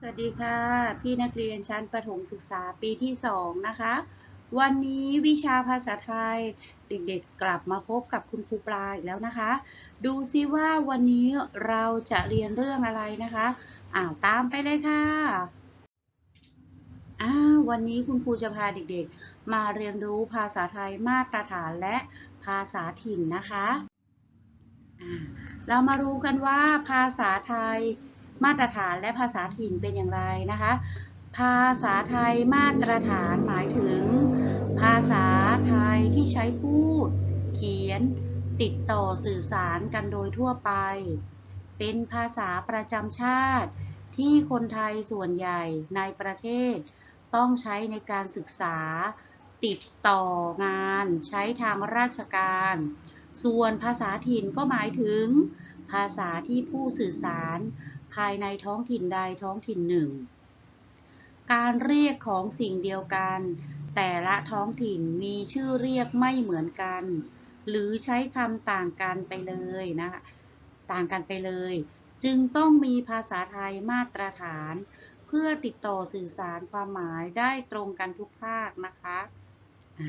สวัสดีค่ะ พี่นักเรียนชั้นประถมศึกษาปีที่ 2 นะคะ วันนี้วิชาภาษาไทยเด็กๆกลับมาพบกับคุณครูปลาอีกแล้วนะคะ ดูซิว่าวันนี้เราจะเรียนเรื่องอะไรนะคะอ้าวตามไปเลยค่ะอ้าววันนี้คุณครูจะพาเด็กๆ มาเรียนรู้ภาษาไทยมาตรฐานและภาษาถิ่นนะคะอ่าเรามารู้กันว่าภาษาไทย มาตรฐานและภาษาถิ่นเป็นอย่างไรนะคะ ภาษาไทยมาตรฐานหมายถึง ภาษาไทยที่ใช้พูด เขียน ติดต่อสื่อสารกันโดยทั่วไป เป็นภาษาประจำชาติ ที่คนไทยส่วนใหญ่ในประเทศ ต้องใช้ในการศึกษา ติดต่องาน ใช้ทางราชการ ส่วนภาษาถิ่นก็หมายถึง ภาษาที่ผู้สื่อสาร ภายในท้องถิ่นใดท้องถิ่นหนึ่ง การเรียกของสิ่งเดียวกัน แต่ละท้องถิ่นมีชื่อเรียกไม่เหมือนกัน หรือใช้คำต่างกันไปเลยนะคะต่างกันไปเลย จึงต้องมีภาษาไทยมาตรฐาน เพื่อติดต่อสื่อสารความหมายได้ตรงกันทุกภาคนะคะอะ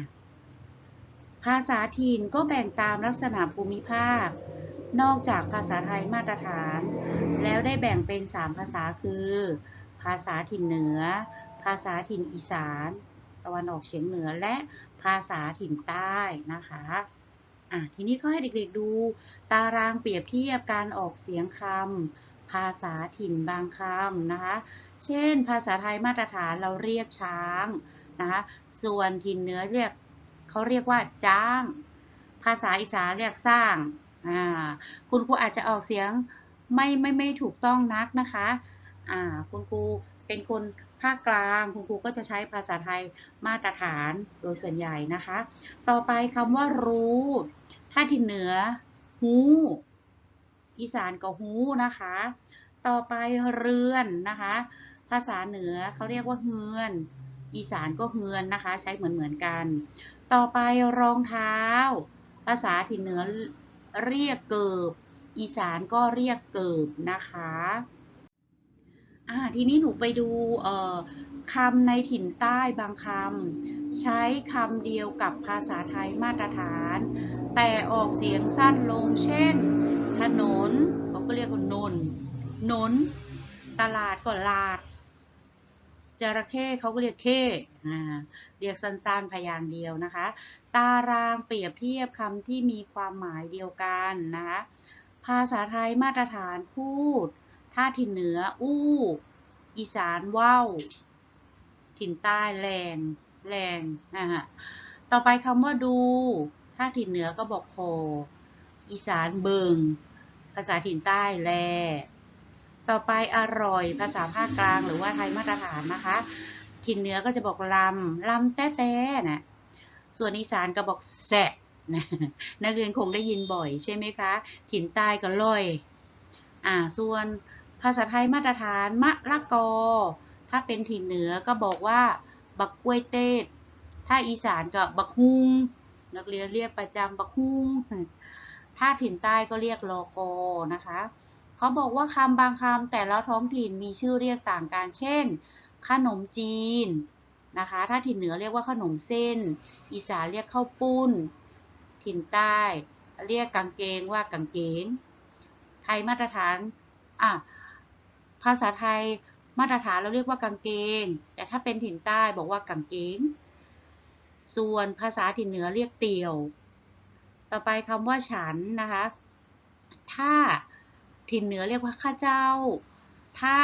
ภาษาถิ่นก็แบ่งตามลักษณะภูมิภาค นอกจากภาษาไทยมาตรฐาน แล้วได้แบ่งเป็น 3 ภาษาคือ ภาษาถิ่นเหนือ ภาษาถิ่นอีสาน ตะวันออกเฉียงเหนือและภาษาถิ่นใต้นะคะอะทีนี้ก็ให้เด็กๆดูตารางเปรียบเทียบการออกเสียงคำภาษาถิ่นบางคำนะคะ เช่น ภาษาไทยมาตรฐานเราเรียกช้างนะคะส่วนถิ่นเหนือเรียกเขาเรียกว่าจ้าง ภาษาอีสานเรียกสร้าง คุณครูอาจจะออกเสียงไม่ไม่ไม่ถูกต้องนักนะคะคุณครูเป็นคนภาคกลาง คุณครูก็จะใช้ภาษาไทยมาตรฐานโดยส่วนใหญ่นะคะ ต่อไปคำว่ารู้ ถ้าทิ่เหนือ หูอีสานก็หูนะคะ ต่อไปเรือนนะคะ ภาษาเหนือเขาเรียกว่าเฮือน อีสานก็เฮือนนะคะ ใช้เหมือนเหมือนกัน ต่อไปรองเท้า ภาษาถิ่นเหนือ เรียกเกิบ อีสานก็เรียกเกิบนะคะอ่าทีนี้หนูไปดูเอ่อคำในถิ่นใต้บางคำใช้คำเดียวกับภาษาไทยมาตรฐาน แต่ออกเสียงสั้นลงเช่น ถนนเขาก็เรียกว่านนนน ตลาดก็ลาดจระเข้เขาก็เรียกเข้อ่าเรียกสั้นๆพยางค์เดียวนะคะ ตารางเปรียบเทียบคำที่มีความหมายเดียวกันนะคะภาษาไทยมาตรฐานพูดถ้าถิ่นเหนือ อู้ อีสานว่าวถิ่นใต้แรงแรงนะฮะต่อไปคำว่าดูถ้าถิ่นเหนือก็บอกโคอีสานเบิง ภาษาถิ่นใต้แล ต่อไปอร่อย ภาษาภาคกลางหรือว่าไทยมาตรฐานนะคะ ถิ่นเหนือก็จะบอกลำลำแต้แต้นะ ส่วนอีสานก็บอกแสะนะนักเรียนคงได้ยินบ่อยใช่ไหมคะ ถิ่นใต้ก็ลอย อ่า ส่วนภาษาไทยมาตรฐานมะละกอ ถ้าเป็นถิ่นเหนือก็บอกว่า บักกล้วยเต้ถ้าอีสานก็บักฮุงนักเรียนเรียกประจำบักฮุงถ้าถิ่นใต้ก็เรียกลอกอนะคะเขาบอกว่าคำบางคำแต่ละท้องถิ่นมีชื่อเรียกต่างกัน เช่น ขนมจีน นะคะ ถ้าถิ่นเหนือเรียกว่าขนมเส้น อีสานเรียกข้าวปุ้น ถิ่นใต้ เรียกกางเกงว่ากางเกง ไทยมาตรฐานอะภาษาไทยมาตรฐานเราเรียกว่ากางเกง แต่ถ้าเป็นถิ่นใต้บอกว่ากางเกง ส่วนภาษาถิ่นเหนือเรียกเตี่ยว ต่อไปคำว่าฉันนะคะ ถ้าถิ่นเหนือเรียกว่าข้าเจ้า ถ้า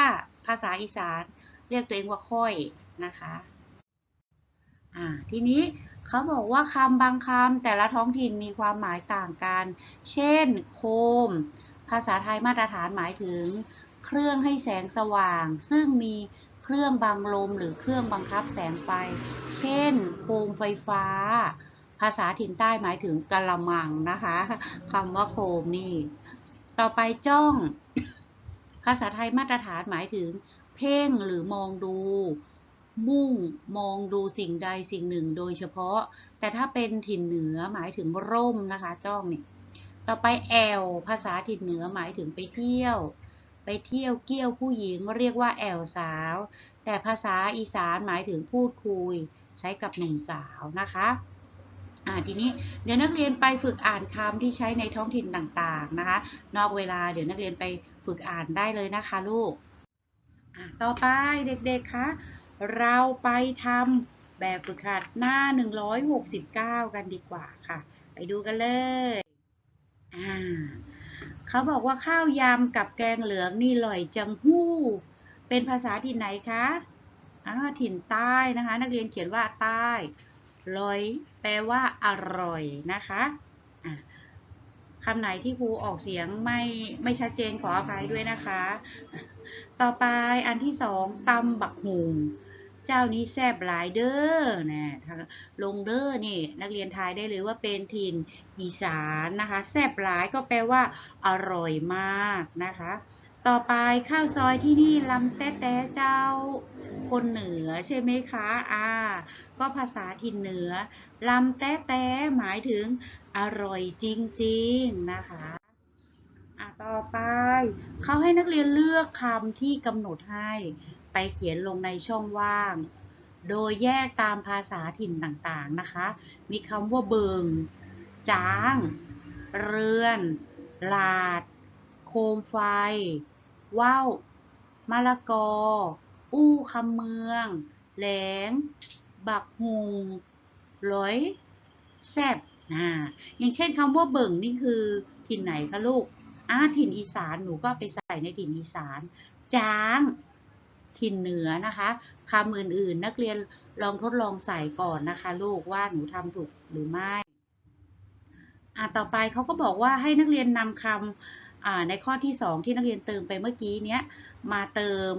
ภาษาอีสานเรียกตัวเองว่าค่อยนะคะ อ่าทีนี้เขาบอกว่าคำบางคำแต่ละท้องถิ่นมีความหมายต่างกัน เช่น โคม ภาษาไทยมาตรฐานหมายถึง เครื่องให้แสงสว่าง ซึ่งมีเครื่องบังลมหรือเครื่องบังคับแสงไฟ เช่น โคมไฟฟ้า ภาษาถิ่นใต้หมายถึงกะละมังนะคะคำว่าโคมนี่ ต่อไปจ้อง ภาษาไทยมาตรฐานหมายถึง เพ่งหรือมองดู มุ่งมองดูสิ่งใดสิ่งหนึ่งโดยเฉพาะ แต่ถ้าเป็นถิ่นเหนือหมายถึงร่มนะคะ จ้องเนี่ยต่อไปแอลภาษาถิ่นเหนือหมายถึงไปเที่ยว ไปเที่ยวเกี่ยวผู้หญิงเรียกว่าแอวสาว แต่ภาษาอีสานหมายถึงพูดคุย ใช้กับหนุ่มสาวนะคะอ่าทีนี้เดี๋ยวนักเรียนไปฝึกอ่านคำที่ใช้ในท้องถิ่นต่างๆนะคะ นอกเวลาเดี๋ยวนักเรียนไปฝึกอ่านได้เลยนะคะลูกอะต่อไปเด็กๆคะ เราไปทำแบบฝึกหัดหน้า 169 กันดีกว่าค่ะ ไปดูกันเลยอ่าเขาบอกว่าข้าวยำกับแกงเหลืองนี่อร่อยจังหู้ เป็นภาษาถิ่นไหนคะอ่าถิ่นใต้นะคะ นักเรียนเขียนว่าใต้ลอยแปลว่าอร่อยนะคะอะคำไหนที่ครูออกเสียงไม่ไม่ชัดเจนขออภัยด้วยนะคะอะต่อไปอันที่สองตำบักหุง เจ้านี้แซ่บหลายเด้อนะลงเด้อนี่นักเรียนทายได้เลยว่าเป็นถิ่นอีสานนะคะแซ่บหลายก็แปลว่า อร่อยมากนะคะ ต่อไปข้าวซอยที่นี่ลำแต้แต้เจ้าคนเหนือใช่ไหมคะ อ่า ก็ภาษาถิ่นเหนือลำแต้แต้หมายถึงอร่อยจริงๆนะคะอะต่อไป เขาให้นักเรียนเลือกคำที่กำหนดให้ ไปเขียนลงในช่องว่าง โดยแยกตามภาษาถิ่นต่างๆนะคะ มีคำว่าเบิง จ้าง เรือน ลาด โคมไฟ ว่าวมะละกอ อู้คำเมือง แหลง บักหุงร้อยแซบนะอย่างเช่นคำว่าเบิ่งนี่คือถิ่นไหนคะลูกอ่าถิ่นอีสานหนูก็ไปใส่ในถิ่นอีสาน จ้าง ถิ่นเหนือนะคะคำอื่นๆ นักเรียนลองทดลองใส่ก่อนนะคะ ลูกว่าหนูทำถูกหรือไม่อ่าต่อไปเขาก็บอกว่าให้นักเรียนนำคำอ่าในข้อที่ 2 ที่นักเรียนเติมไปเมื่อกี้เนี้ยมาเติม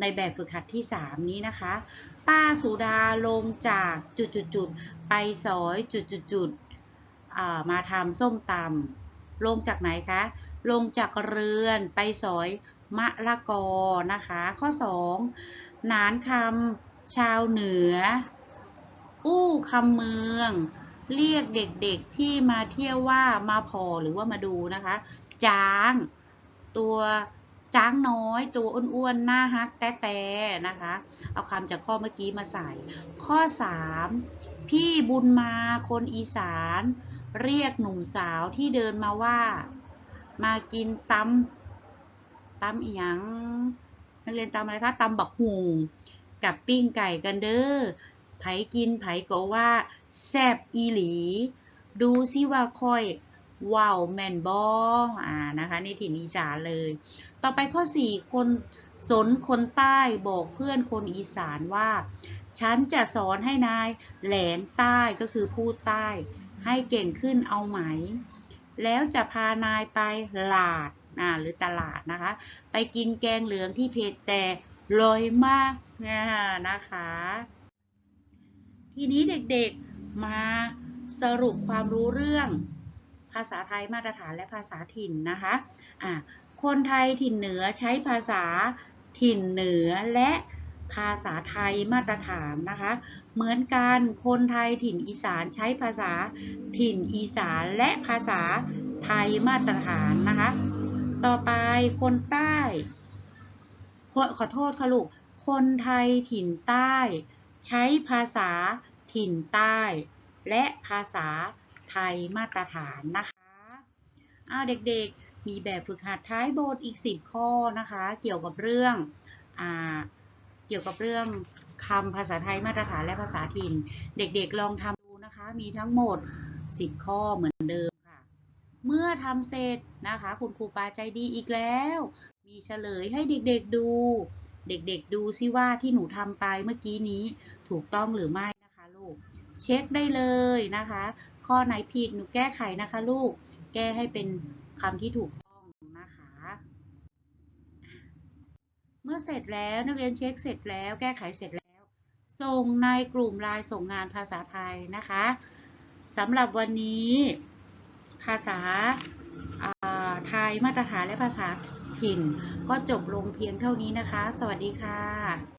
ในแบบฝึกหัดที่ 3 นี้นะคะ ป้าสุดาลงจากจุดๆๆไปซอยจุดๆๆอ่ามาทำส้มตำลงจากไหนคะ ลงจากเรือนไปซอย มะละกอนะคะ ข้อ2นานคำชาวเหนือ อู้คำเมือง เรียกเด็กๆที่มาเที่ยวว่ามาพอหรือว่ามาดูนะคะจ้าง ตัวจ้างน้อย ตัวอ้วนๆหน้าฮักแต่แต่นะคะ เอาคำจากข้อเมื่อกี้มาใส่ ข้อ 3 พี่บุญมาคนอีสาน เรียกหนุ่มสาวที่เดินมาว่า มากินตำ ตำอีหยังนักเรียนตำอะไรคะตำบักหุงกับปิ้งไก่กันเด้อไผกินไผก็ว่าแซบอีหลี ดูซิว่าค่อยว้าวแมนบออ่านะคะนี่ถิ่นอีสานเลย ต่อไปข้อ 4 คนสนคนใต้บอกเพื่อนคนอีสานว่า ฉันจะสอนให้นายแหลนใต้ก็คือพูดใต้ ให้เก่งขึ้นเอาไหม แล้วจะพานายไปหลาด อ่าหรือตลาดนะคะ ไปกินแกงเหลืองที่เพจแต่ลอยมากนะนะคะ ทีนี้เด็กๆมาสรุปความรู้เรื่องภาษาไทยมาตรฐานและภาษาถิ่นนะคะะคนไทยถิ่นเหนือใช้ภาษาถิ่นเหนือและภาษาไทยมาตรฐานนะคะ เหมือนกันคนไทยถิ่นอีสานใช้ภาษาถิ่นอีสานและภาษาไทยมาตรฐานนะคะ ต่อไปคนใต้ขอขอโทษค่ะลูก คนไทยถิ่นใต้ ใช้ภาษาถิ่นใต้ และภาษาไทยมาตรฐานนะคะอ้าวเด็กๆมีแบบฝึกหัดท้ายบทอีก 10 ข้อนะคะ เกี่ยวกับเรื่องอ่าเกี่ยวกับเรื่องคำภาษาไทยมาตรฐานและภาษาถิ่น เด็กๆลองทำดูนะคะ มีทั้งหมด 10 ข้อเหมือนเดิม เมื่อทำเสร็จนะคะ คุณครูปาใจดีอีกแล้ว มีเฉลยให้เด็กๆดู เด็กๆดูซิว่าที่หนูทำไปเมื่อกี้นี้ถูกต้องหรือไม่นะคะลูก เช็คได้เลยนะคะ ข้อไหนผิดหนูแก้ไขนะคะลูก แก้ให้เป็นคำที่ถูกต้องนะคะ เมื่อเสร็จแล้วนักเรียนเช็คเสร็จแล้วแก้ไขเสร็จแล้ว ส่งในกลุ่มไลน์ส่งงานภาษาไทยนะคะสำหรับวันนี้าษาอ่าไทยมาตรฐานและภาษาถิ่น ก็จบลงเพียงเท่านี้นะคะ สวัสดีค่ะ